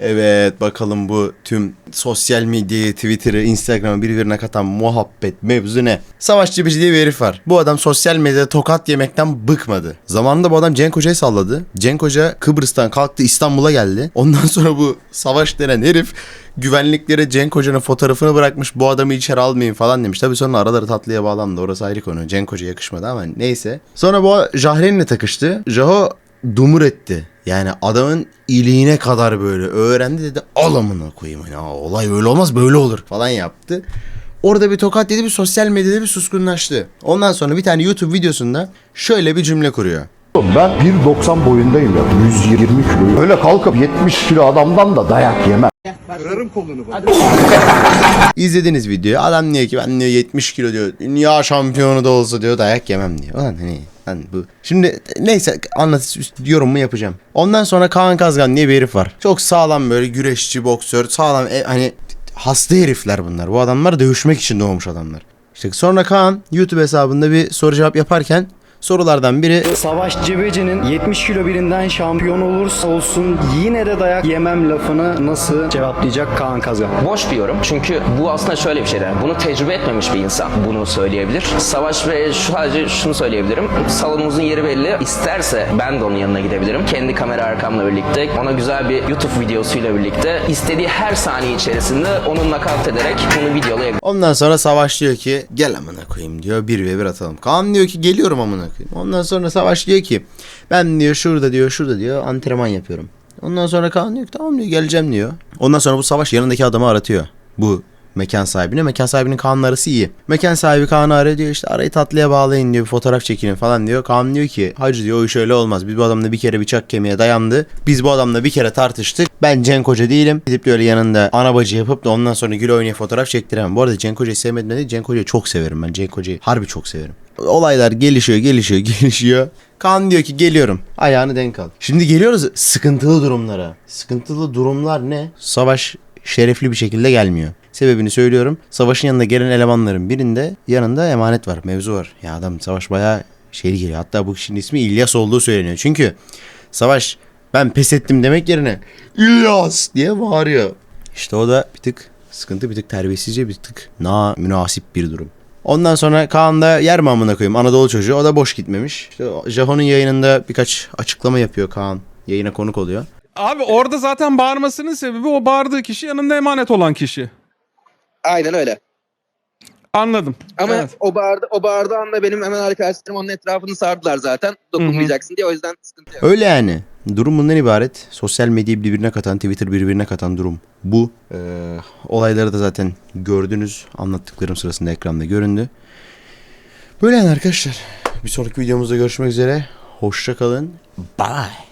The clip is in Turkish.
Evet bakalım bu tüm sosyal medyayı, Twitter'ı, Instagram'ı birbirine katan muhabbet mevzu ne? Savaş Cebeci diye bir herif var. Bu adam sosyal medyada tokat yemekten bıkmadı. Zamanında bu adam Cenk Hoca'yı salladı. Cenk Hoca Kıbrıs'tan kalktı İstanbul'a geldi. Ondan sonra bu Savaş denen herif güvenliklere Cenk Hoca'nın fotoğrafını bırakmış. Bu adamı içeri almayın falan demiş. Tabii sonra araları tatlıya bağlandı. Orası ayrı konu. Cenk Hoca yakışmadı ama neyse. Sonra bu Jahreyn'le takıştı. Jaho dumur etti. Yani adamın iliğine kadar böyle öğrendi dedi al amına koyayım. Ya olay öyle olmaz böyle olur falan yaptı. Orada bir tokat dedi bir sosyal medyada bir suskunlaştı. Ondan sonra bir tane YouTube videosunda şöyle bir cümle kuruyor. Ben 1.90 boyundayım ya. 120 kilo. Öyle kalkıp 70 kilo adamdan da dayak yemem. İzlediğiniz videoyu adam diyor ki ben diyor 70 kilo diyor dünya şampiyonu da olsa diyor dayak yemem diyor. Ulan hani hani bu. Şimdi neyse anlat yorum mu yapacağım. Ondan sonra Kaan Kazgan diye bir herif var. Çok sağlam böyle güreşçi, boksör, sağlam e, hani hasta herifler bunlar. Bu adamlar dövüşmek için doğmuş adamlar. İşte sonra Kaan YouTube hesabında bir soru cevap yaparken sorulardan biri Savaş Cebeci'nin 70 kilo birinden şampiyon olursa olsun yine de dayak yemem lafını nasıl cevaplayacak Kaan Kazan? Boş bir yorum. Çünkü bu aslında şöyle bir şey. de, Bunu tecrübe etmemiş bir insan bunu söyleyebilir. Savaş ve şu sadece şunu söyleyebilirim. Salonumuzun yeri belli. İsterse ben de onun yanına gidebilirim. Kendi kamera arkamla birlikte ona güzel bir YouTube videosuyla birlikte istediği her saniye içerisinde onu nakavt ederek bunu videolayabilirim. Ondan sonra Savaş diyor ki gel amına koyayım diyor. Bir ve bir atalım. Kaan diyor ki geliyorum amına koyayım. Ondan sonra Savaş diyor ki ben diyor şurada diyor şurada diyor antrenman yapıyorum. Ondan sonra Kaan diyor ki tamam diyor geleceğim diyor. Ondan sonra bu Savaş yanındaki adamı aratıyor. Bu mekan sahibine. Mekan sahibinin Kaan'la arası iyi. Mekan sahibi Kaan'ı arıyor diyor işte arayı tatlıya bağlayın diyor bir fotoğraf çekilin falan diyor. Kaan diyor ki hacı diyor o iş öyle olmaz. Biz bu adamla bir kere bıçak kemiğe dayandı. Biz bu adamla bir kere tartıştık. Ben Cenk Hoca değilim. Gidip de öyle yanında ana bacı yapıp da ondan sonra gül oynaya fotoğraf çektiremem. Bu arada Cenk Hoca'yı sevmedim değil. Cenk Hoca'yı çok severim ben. Cenk Hoca'yı harbi çok severim. Olaylar gelişiyor gelişiyor gelişiyor. Kaan diyor ki geliyorum. Ayağını denk al. Şimdi geliyoruz sıkıntılı durumlara. Sıkıntılı durumlar ne? Savaş şerefli bir şekilde gelmiyor. Sebebini söylüyorum. Savaşın yanında gelen elemanların birinde yanında emanet var. Mevzu var. Ya adam Savaş bayağı şeyli geliyor. Hatta bu kişinin ismi İlyas olduğu söyleniyor. Çünkü Savaş ben pes ettim demek yerine İlyas diye bağırıyor. İşte o da bir tık sıkıntı bir tık terbiyesizce bir tık na münasip bir durum. Ondan sonra Kaan da yer mi amına koyayım Anadolu çocuğu o da boş gitmemiş. İşte Jaho'nun yayınında birkaç açıklama yapıyor Kaan. Yayına konuk oluyor. Abi orada zaten bağırmasının sebebi o bağırdığı kişi yanında emanet olan kişi. Aynen öyle. Anladım. Ama Evet. o bağırdı, o bağırdığı anda benim hemen arkadaşlarım onun etrafını sardılar zaten. Dokunmayacaksın diye o yüzden sıkıntı yok. Öyle yani. Durum bundan ibaret. Sosyal medyayı birbirine katan, Twitter birbirine katan durum bu. Ee, olayları da zaten gördünüz. Anlattıklarım sırasında ekranda göründü. Böyle yani arkadaşlar. Bir sonraki videomuzda görüşmek üzere. Hoşça kalın. Bye.